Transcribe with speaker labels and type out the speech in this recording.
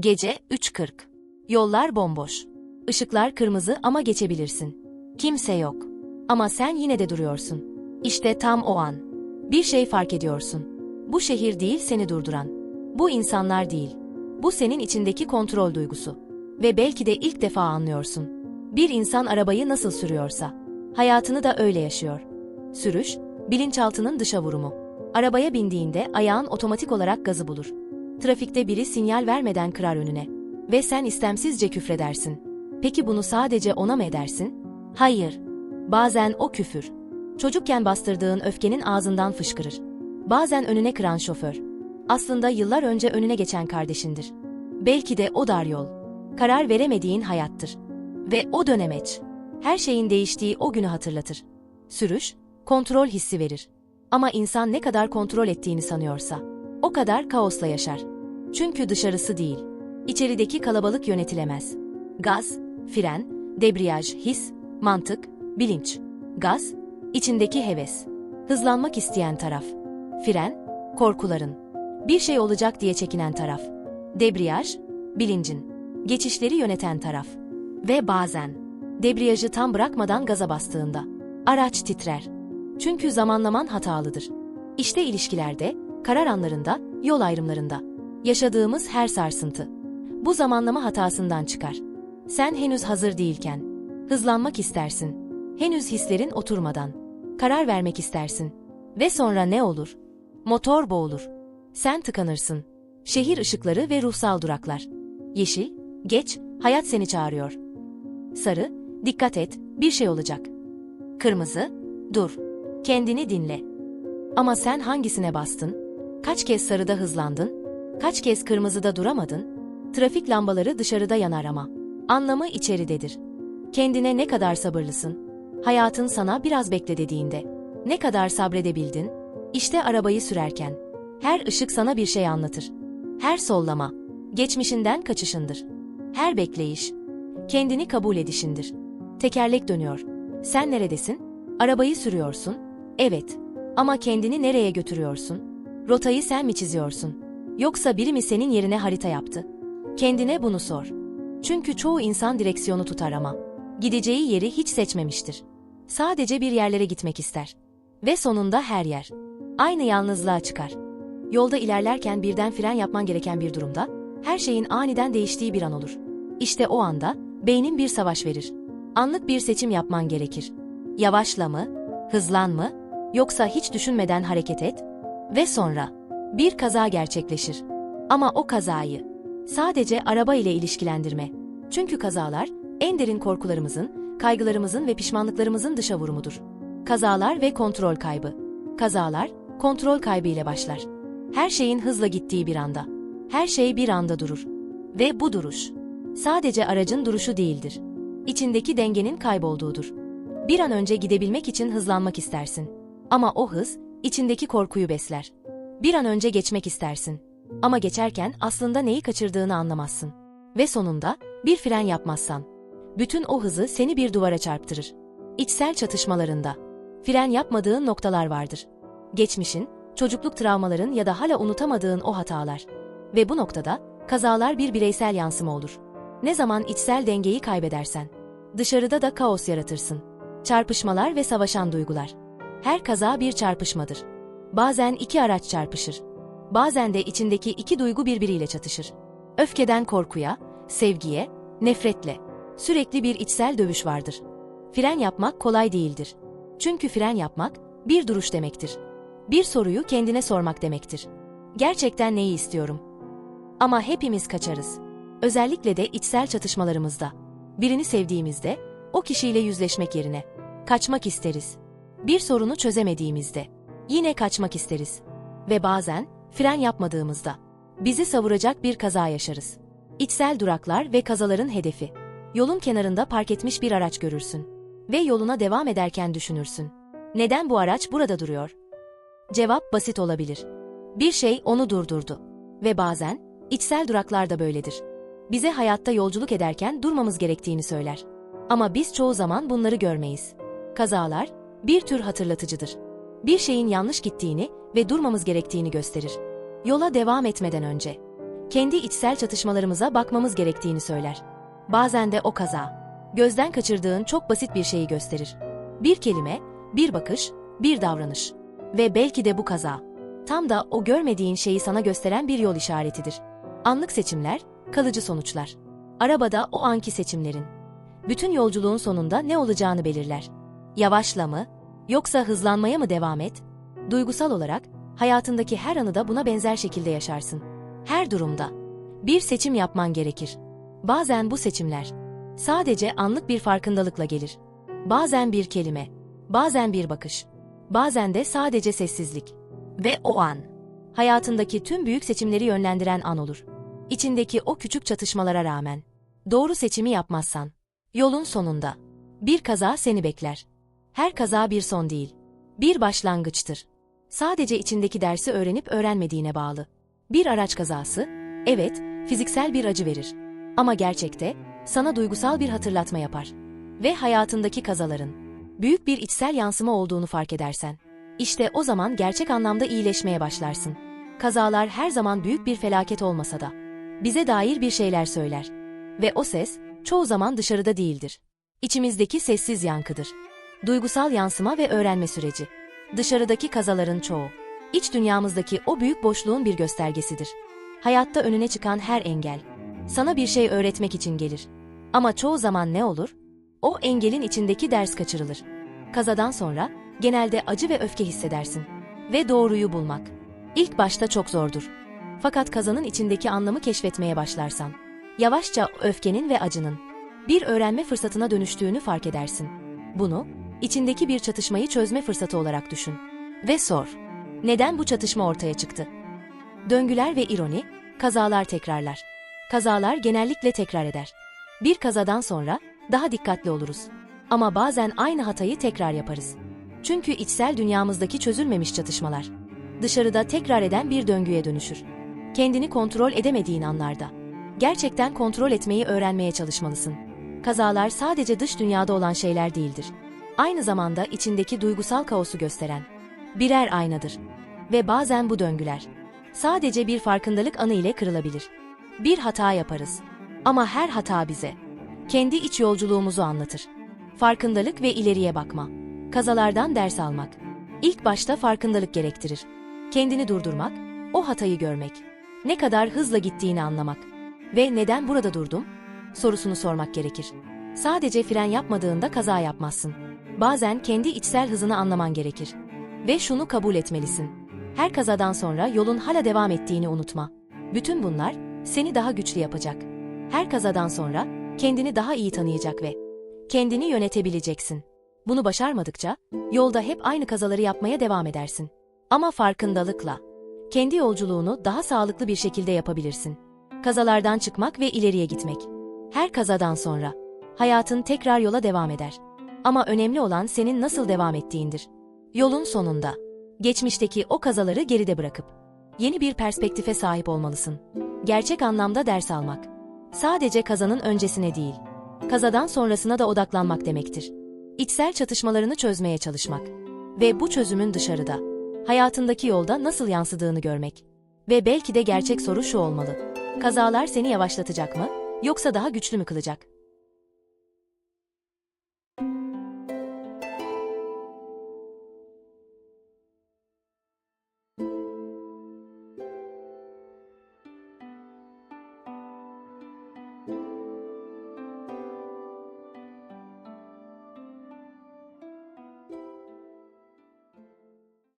Speaker 1: Gece 3.40. Yollar bomboş. Işıklar kırmızı ama geçebilirsin. Kimse yok. Ama sen yine de duruyorsun. İşte tam o an. Bir şey fark ediyorsun. Bu şehir değil seni durduran. Bu insanlar değil. Bu senin içindeki kontrol duygusu. Ve belki de ilk defa anlıyorsun. Bir insan arabayı nasıl sürüyorsa, hayatını da öyle yaşıyor. Sürüş, bilinçaltının dışa vurumu. Arabaya bindiğinde ayağın otomatik olarak gazı bulur. Trafikte biri sinyal vermeden kırar önüne. Ve sen istemsizce küfredersin. Peki bunu sadece ona mı edersin? Hayır. Bazen o küfür. Çocukken bastırdığın öfkenin ağzından fışkırır. Bazen önüne kıran şoför. Aslında yıllar önce önüne geçen kardeşindir. Belki de o dar yol. Karar veremediğin hayattır. Ve o dönemeç. Her şeyin değiştiği o günü hatırlatır. Sürüş, kontrol hissi verir. Ama insan ne kadar kontrol ettiğini sanıyorsa, o kadar kaosla yaşar. Çünkü dışarısı değil, içerideki kalabalık yönetilemez. Gaz, fren, debriyaj, his, mantık, bilinç. Gaz, içindeki heves. Hızlanmak isteyen taraf. Fren, korkuların. Bir şey olacak diye çekinen taraf. Debriyaj, bilincin. Geçişleri yöneten taraf. Ve bazen, debriyajı tam bırakmadan gaza bastığında, araç titrer. Çünkü zamanlaman hatalıdır. İşte ilişkilerde, karar anlarında, yol ayrımlarında. Yaşadığımız her sarsıntı. Bu zamanlama hatasından çıkar. Sen henüz hazır değilken, hızlanmak istersin. Henüz hislerin oturmadan, karar vermek istersin. Ve sonra ne olur? Motor boğulur. Sen tıkanırsın. Şehir ışıkları ve ruhsal duraklar. Yeşil, geç, hayat seni çağırıyor. Sarı, dikkat et, bir şey olacak. Kırmızı, dur, kendini dinle. Ama sen hangisine bastın? Kaç kez sarıda hızlandın? Kaç kez kırmızıda duramadın? Trafik lambaları dışarıda yanar ama. Anlamı içeridedir. Kendine ne kadar sabırlısın? Hayatın sana biraz bekle dediğinde. Ne kadar sabredebildin? İşte arabayı sürerken. Her ışık sana bir şey anlatır. Her sollama, geçmişinden kaçışındır. Her bekleyiş, kendini kabul edişindir. Tekerlek dönüyor. Sen neredesin? Arabayı sürüyorsun. Evet. Ama kendini nereye götürüyorsun? Rotayı sen mi çiziyorsun? Yoksa biri mi senin yerine harita yaptı? Kendine bunu sor. Çünkü çoğu insan direksiyonu tutar ama gideceği yeri hiç seçmemiştir. Sadece bir yerlere gitmek ister. Ve sonunda her yer aynı yalnızlığa çıkar. Yolda ilerlerken birden fren yapman gereken bir durumda, her şeyin aniden değiştiği bir an olur. İşte o anda beynin bir savaş verir. Anlık bir seçim yapman gerekir. Yavaşla mı, hızlan mı, yoksa hiç düşünmeden hareket et ve sonra bir kaza gerçekleşir. Ama o kazayı sadece araba ile ilişkilendirme. Çünkü kazalar en derin korkularımızın, kaygılarımızın ve pişmanlıklarımızın dışa vurumudur. Kazalar ve kontrol kaybı. Kazalar kontrol kaybı ile başlar. Her şeyin hızla gittiği bir anda. Her şey bir anda durur. Ve bu duruş sadece aracın duruşu değildir. İçindeki dengenin kaybolduğudur. Bir an önce gidebilmek için hızlanmak istersin. Ama o hız içindeki korkuyu besler. Bir an önce geçmek istersin. Ama geçerken aslında neyi kaçırdığını anlamazsın. Ve sonunda bir fren yapmazsan bütün o hızı seni bir duvara çarptırır. İçsel çatışmalarında fren yapmadığın noktalar vardır. Geçmişin, çocukluk travmaların ya da hala unutamadığın o hatalar. Ve bu noktada kazalar bir bireysel yansıma olur. Ne zaman içsel dengeyi kaybedersen, dışarıda da kaos yaratırsın. Çarpışmalar ve savaşan duygular. Her kaza bir çarpışmadır. Bazen iki araç çarpışır. Bazen de içindeki iki duygu birbiriyle çatışır. Öfkeden korkuya, sevgiye, nefretle. Sürekli bir içsel dövüş vardır. Fren yapmak kolay değildir. Çünkü fren yapmak bir duruş demektir. Bir soruyu kendine sormak demektir. Gerçekten neyi istiyorum? Ama hepimiz kaçarız. Özellikle de içsel çatışmalarımızda. Birini sevdiğimizde o kişiyle yüzleşmek yerine kaçmak isteriz. Bir sorunu çözemediğimizde yine kaçmak isteriz. Ve bazen fren yapmadığımızda bizi savuracak bir kaza yaşarız. İçsel duraklar ve kazaların hedefi. Yolun kenarında park etmiş bir araç görürsün ve yoluna devam ederken düşünürsün. Neden bu araç burada duruyor? Cevap basit olabilir. Bir şey onu durdurdu. Ve bazen içsel duraklar da böyledir. Bize hayatta yolculuk ederken durmamız gerektiğini söyler. Ama biz çoğu zaman bunları görmeyiz. Kazalar bir tür hatırlatıcıdır. Bir şeyin yanlış gittiğini ve durmamız gerektiğini gösterir. Yola devam etmeden önce kendi içsel çatışmalarımıza bakmamız gerektiğini söyler. Bazen de o kaza, gözden kaçırdığın çok basit bir şeyi gösterir. Bir kelime, bir bakış, bir davranış. Ve belki de bu kaza, tam da o görmediğin şeyi sana gösteren bir yol işaretidir. Anlık seçimler, kalıcı sonuçlar. Arabada o anki seçimlerin. Bütün yolculuğun sonunda ne olacağını belirler. Yavaşla mı, yoksa hızlanmaya mı devam et? Duygusal olarak, hayatındaki her anıda buna benzer şekilde yaşarsın. Her durumda. Bir seçim yapman gerekir. Bazen bu seçimler, sadece anlık bir farkındalıkla gelir. Bazen bir kelime, bazen bir bakış, bazen de sadece sessizlik. Ve o an, hayatındaki tüm büyük seçimleri yönlendiren an olur. İçindeki o küçük çatışmalara rağmen, doğru seçimi yapmazsan, yolun sonunda, bir kaza seni bekler. Her kaza bir son değil, bir başlangıçtır. Sadece içindeki dersi öğrenip öğrenmediğine bağlı. Bir araç kazası, evet, fiziksel bir acı verir. Ama gerçekte, sana duygusal bir hatırlatma yapar. Ve hayatındaki kazaların, büyük bir içsel yansıma olduğunu fark edersen, işte o zaman gerçek anlamda iyileşmeye başlarsın. Kazalar her zaman büyük bir felaket olmasa da, bize dair bir şeyler söyler. Ve o ses, çoğu zaman dışarıda değildir. İçimizdeki sessiz yankıdır. Duygusal yansıma ve öğrenme süreci. Dışarıdaki kazaların çoğu, iç dünyamızdaki o büyük boşluğun bir göstergesidir. Hayatta önüne çıkan her engel, sana bir şey öğretmek için gelir. Ama çoğu zaman ne olur? O engelin içindeki ders kaçırılır. Kazadan sonra genelde acı ve öfke hissedersin. Ve doğruyu bulmak. İlk başta çok zordur. Fakat kazanın içindeki anlamı keşfetmeye başlarsan, yavaşça öfkenin ve acının bir öğrenme fırsatına dönüştüğünü fark edersin. Bunu, içindeki bir çatışmayı çözme fırsatı olarak düşün. Ve sor. Neden bu çatışma ortaya çıktı? Döngüler ve ironi, kazalar tekrarlar. Kazalar genellikle tekrar eder. Bir kazadan sonra daha dikkatli oluruz. Ama bazen aynı hatayı tekrar yaparız. Çünkü içsel dünyamızdaki çözülmemiş çatışmalar dışarıda tekrar eden bir döngüye dönüşür. Kendini kontrol edemediğin anlarda gerçekten kontrol etmeyi öğrenmeye çalışmalısın. Kazalar sadece dış dünyada olan şeyler değildir. Aynı zamanda içindeki duygusal kaosu gösteren birer aynadır. Ve bazen bu döngüler sadece bir farkındalık anı ile kırılabilir. Bir hata yaparız. Ama her hata bize kendi iç yolculuğumuzu anlatır. Farkındalık ve ileriye bakma. Kazalardan ders almak. İlk başta farkındalık gerektirir. Kendini durdurmak, o hatayı görmek. Ne kadar hızla gittiğini anlamak. Ve neden burada durdum? Sorusunu sormak gerekir. Sadece fren yapmadığında kaza yapmazsın. Bazen kendi içsel hızını anlaman gerekir. Ve şunu kabul etmelisin. Her kazadan sonra yolun hala devam ettiğini unutma. Bütün bunlar seni daha güçlü yapacak. Her kazadan sonra kendini daha iyi tanıyacak ve kendini yönetebileceksin. Bunu başarmadıkça yolda hep aynı kazaları yapmaya devam edersin. Ama farkındalıkla kendi yolculuğunu daha sağlıklı bir şekilde yapabilirsin. Kazalardan çıkmak ve ileriye gitmek. Her kazadan sonra hayatın tekrar yola devam eder. Ama önemli olan senin nasıl devam ettiğindir. Yolun sonunda geçmişteki o kazaları geride bırakıp yeni bir perspektife sahip olmalısın. Gerçek anlamda ders almak. Sadece kazanın öncesine değil, kazadan sonrasına da odaklanmak demektir. İçsel çatışmalarını çözmeye çalışmak ve bu çözümün dışarıda, hayatındaki yolda nasıl yansıdığını görmek. Ve belki de gerçek soru şu olmalı. Kazalar seni yavaşlatacak mı, yoksa daha güçlü mü kılacak?